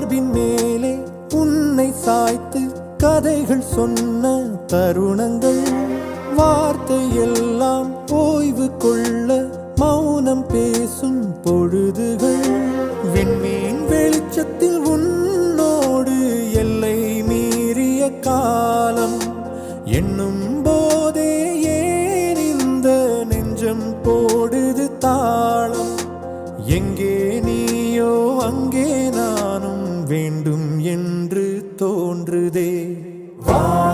மார்பின் மேலே உன்னை சாய்த்து கதைகள் சொன்ன தருணங்கள். வார்த்தை எல்லாம் ஓய்வு கொள்ள மௌனம் பேசும் பொழுதுகள். விண்மீன் வெளிச்சத்தில் உன்னோடு எல்லை மீறிய காலம். என்னும் போதே ஏன் இந்த நெஞ்சம் போடுது தாளம்? எங்கே வேண்டும் என்று தோன்றுதே. வா